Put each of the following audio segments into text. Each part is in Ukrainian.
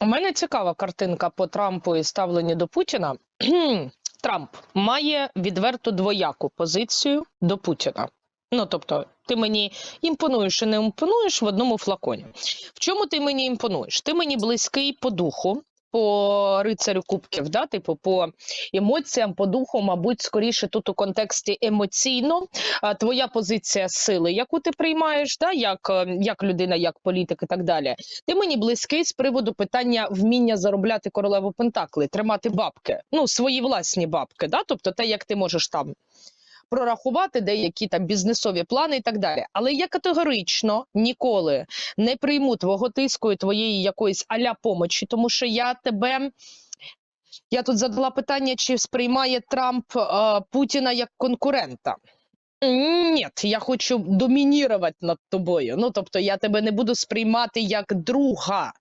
У мене цікава картинка по Трампу і ставленні до Путіна. Трамп має відверто двояку позицію до Путіна. Ну тобто, ти мені імпонуєш і не імпонуєш в одному флаконі. В чому ти мені імпонуєш? Ти мені близький по духу, по рицарю кубків, да? типу по емоціям, по духу, мабуть, скоріше тут у контексті емоційно. Твоя позиція сили, яку ти приймаєш, да? як, е, як людина, як політик і так далі. Ти мені близький з приводу питання вміння заробляти королеву Пентакли, тримати бабки, ну свої власні бабки, да? тобто те, як ти можеш там прорахувати деякі там бізнесові плани і так далі. Але я категорично ніколи не прийму твого тиску і твоєї якоїсь аля помочі, тому що я тебе. Я тут задала питання, чи сприймає Трамп е, Путіна як конкурента. Ні, я хочу домінірувати над тобою. Ну тобто, я тебе не буду сприймати як друга.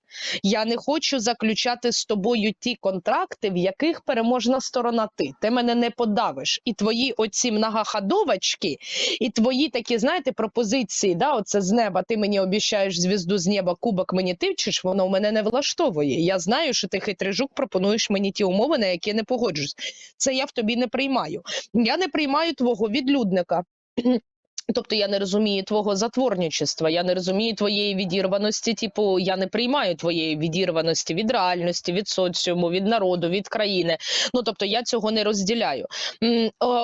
Я не хочу заключати з тобою ті контракти, в яких переможна сторона ти. Ти мене не подавиш. І твої оці многоходовочки, і твої такі, знаєте, пропозиції, да, оце з неба. Ти мені обіцяєш звізду з неба, кубок мені тивчиш, воно мене не влаштовує. Я знаю, що ти хитрий жук пропонуєш мені ті умови, на які я не погоджуюсь. Це я в тобі не приймаю. Я не приймаю твого відлюдника. Тобто я не розумію твого затворничества, я не розумію твоєї відірваності. Типу, я не приймаю твоєї відірваності від реальності, від соціуму, від народу, від країни. Ну тобто я цього не розділяю.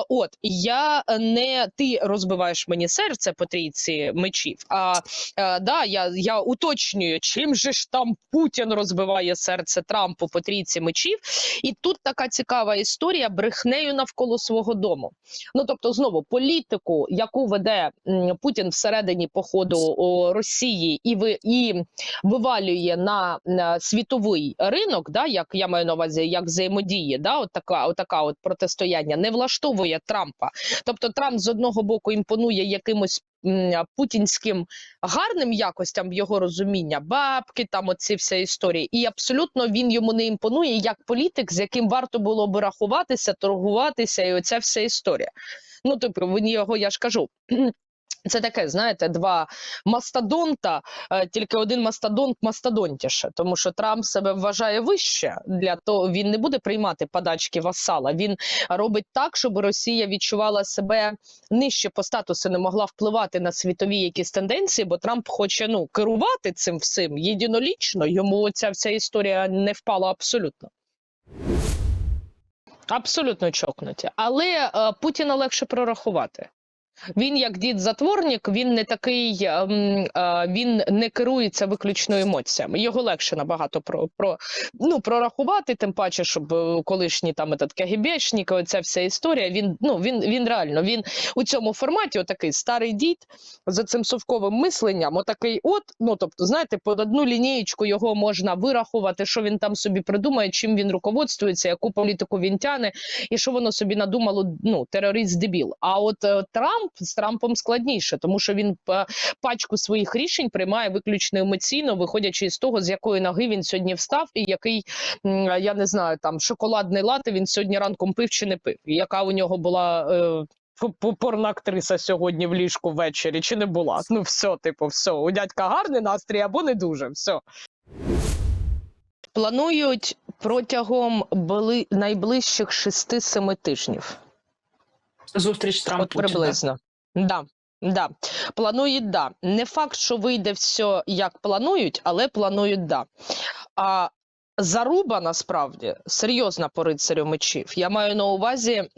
От я не ти розбиваєш мені серце по трійці мечів. А е, да, я, я уточнюю, чим же ж там Путін розбиває серце Трампу по трійці мечів. І тут така цікава історія брехнею навколо свого дому. Ну тобто, знову політику, яку веде м, Путін всередині походу Росії, і ви і вивалює на, світовий ринок, да, як я маю на увазі, як взаємодіє, да, от така, от така от протистояння не влаштовує Трампа. Тобто, Трамп з одного боку імпонує якимось. Путінським гарним якостям його розуміння, бабки, там оці вся історія, і абсолютно він йому не імпонує як політик, з яким варто було би рахуватися, торгуватися, і оця вся історія. Ну, типу, він його, я ж кажу. Це таке, знаєте, два мастодонта, е, тільки один мастодонт мастодонтіше, тому що Трамп себе вважає вище для того, він не буде приймати подачки васала. Він робить так, щоб Росія відчувала себе нижче по статусу, не могла впливати на світові якісь тенденції, бо Трамп хоче ну керувати цим всім єдинолічно. Йому ця вся історія не впала абсолютно. Абсолютно чокнуті. Але е, Путіна легше прорахувати. Він, як дід затворник, він не такий, ем, е, він не керується виключно емоціями. Його легше набагато про, про ну прорахувати, тим паче, щоб е, колишній там этот КГБшник, оця вся історія. Він ну він він реально він у цьому форматі, отакий старий дід за цим совковим мисленням, отакий, от ну тобто, знаєте, під одну лінієчку його можна вирахувати, що він там собі придумає, чим він руководствується, яку політику він тяне, і що воно собі надумало. Ну терорист дебіл. А от е, Трамп з Трампом складніше, тому що він е, пачку своїх рішень приймає виключно емоційно, виходячи із того, з якої ноги він сьогодні встав, і який я не знаю, там шоколадний лати він сьогодні ранком пив чи не пив, і яка у нього була. Е, п- п- Порноактриса сьогодні в ліжку ввечері, чи не була? Ну, все, типу, все. У дядька гарний настрій або не дуже. Все. Планують протягом були найближчих 6-7 тижнів. Зустріч Трамп От приблизно. Да. Да. Планують, да. Не факт, що вийде все як планують, але планують, да. А заруба насправді серйозна по рицарю мечів. Я маю на увазі,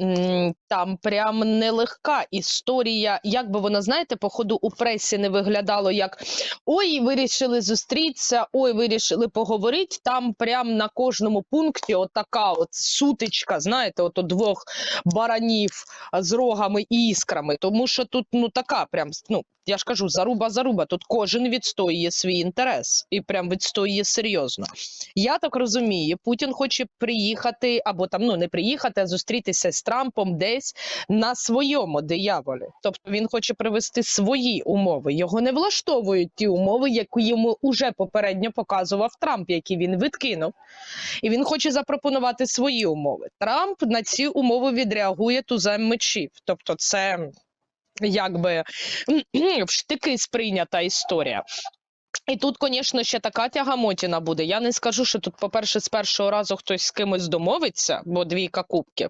там прям нелегка історія. Як би вона, знаєте, по ходу у пресі не виглядало як ой, вирішили зустрітися, ой, вирішили поговорити. Там прям на кожному пункті отака от сутичка, знаєте, от у двох баранів з рогами і іскрами. Тому що тут ну така прям ну. Я ж кажу, заруба заруба. Тут кожен відстоює свій інтерес і прям відстоює серйозно. Я так розумію, Путін хоче приїхати або там ну не приїхати, а зустрітися з Трампом десь на своєму дияволі. Тобто він хоче привести свої умови. Його не влаштовують ті умови, які йому уже попередньо показував Трамп, які він відкинув. І він хоче запропонувати свої умови. Трамп на ці умови відреагує тузем мечів. Тобто, це якби в штики сприйнята історія. І тут, звісно, ще така тягамотіна буде. Я не скажу, що тут, по-перше, з першого разу хтось з кимось домовиться, бо двійка кубків.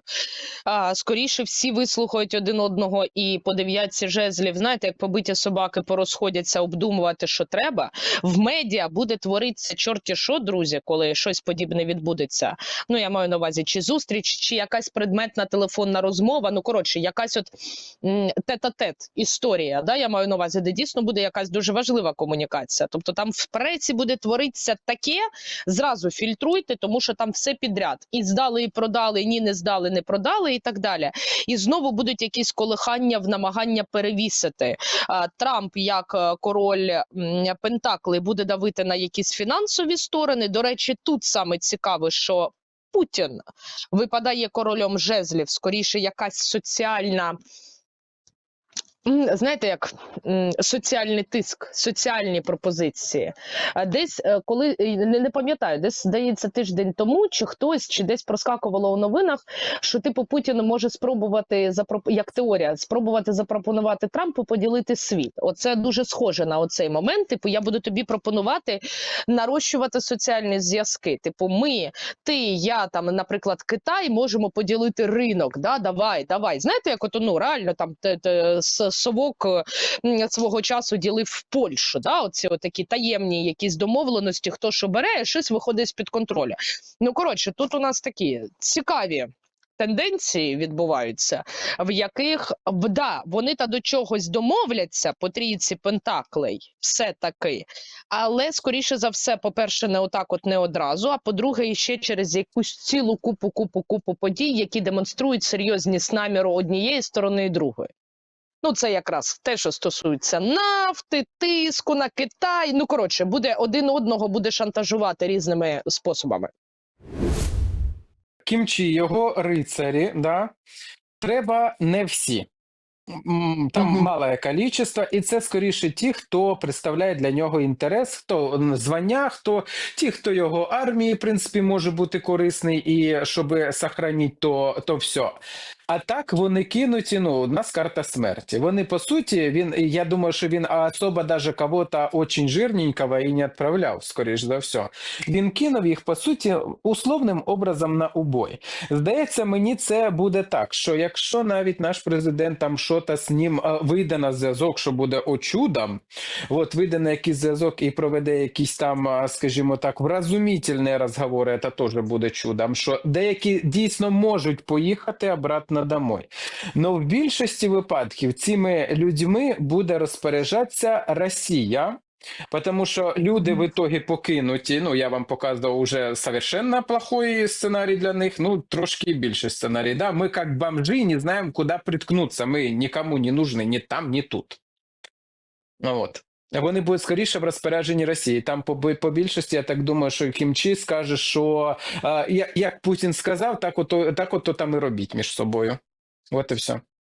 А, скоріше всі вислухають один одного і по дев'ятці жезлів, знаєте, як побиті собаки порозходяться обдумувати, що треба. В медіа буде творитися чорті що, друзі, коли щось подібне відбудеться. Ну, я маю на увазі, чи зустріч, чи якась предметна телефонна розмова. Ну, коротше, якась от тет-а-тет історія. Да, я маю на увазі, де дійсно буде якась дуже важлива комунікація. Тобто там в преці буде творитися таке, зразу фільтруйте, тому що там все підряд. І здали, і продали, ні, не здали, не продали, і так далі. І знову будуть якісь колихання в намагання перевісити. Трамп, як е, король Пентакли, буде давити на якісь фінансові сторони. До речі, тут саме цікаво, що. Путін випадає королем жезлів, скоріше якась соціальна Знаєте, як соціальний тиск, соціальні пропозиції. Десь е, коли е, не, не пам'ятаю, десь здається тиждень тому, чи хтось, чи десь проскакувало у новинах, що типу Путін може спробувати запро- як теорія, спробувати запропонувати Трампу поділити світ. Оце дуже схоже на оцей момент. Типу, я буду тобі пропонувати нарощувати соціальні зв'язки. Типу, ми, ти, я там, наприклад, Китай можемо поділити ринок. Да, давай, давай. Знаєте, як ото ну реально там те, те, совок е, свого часу ділив в Польщу. Да, оці такі таємні якісь домовленості, хто що бере, щось виходить з під контролю. Ну коротше, тут у нас такі цікаві. Тенденції відбуваються, в яких да, вони та до чогось домовляться по трійці пентаклей, все таки, але скоріше за все, по-перше, не отак, от не одразу. А по-друге, іще через якусь цілу купу, купу, купу подій, які демонструють серйозність наміру однієї сторони і другої. Ну, це якраз те, що стосується нафти, тиску на Китай. Ну коротше, буде один одного буде шантажувати різними способами. Кімчі, його рицарі, да, треба не всі. Там Мгм. мале кількість, і це скоріше ті, хто представляє для нього інтерес, хто звання, хто ті, хто його армії, в принципі, може бути корисний, і щоб сохранити то, то все. А так вони кинуті. Ну, у нас карта смерті. Вони по суті, він я думаю, що він особо даже кого-то очень жирненького і не відправляв, скоріш за все. Він кинув їх по суті условним образом на убой. Здається, мені це буде так, що якщо навіть наш президент там щось з ним вийде на зв'язок, що буде о чудом, от вийде на якийсь зв'язок і проведе якісь там, скажімо так, вразумітельні розговори, це теж буде чудом. Що деякі дійсно можуть поїхати обратно домой. Но в більшості випадків цими людьми буде розпоряджатися Росія. Потому що люди в итоге покинуті. Ну, я вам показував уже совершенно плохой сценарій для них. Ну, трошки більше сценарій. Да? Ми як бомжи не знаємо, куди приткнутися. Ми нікому не нужны ні там, ні тут. Ну, От. Вони будуть скоріше в розпорядженні Росії. Там по, по більшості, я так думаю, що Кімчі скаже, що е, як Путін сказав, так ото, так ото там і робіть між собою. От і все.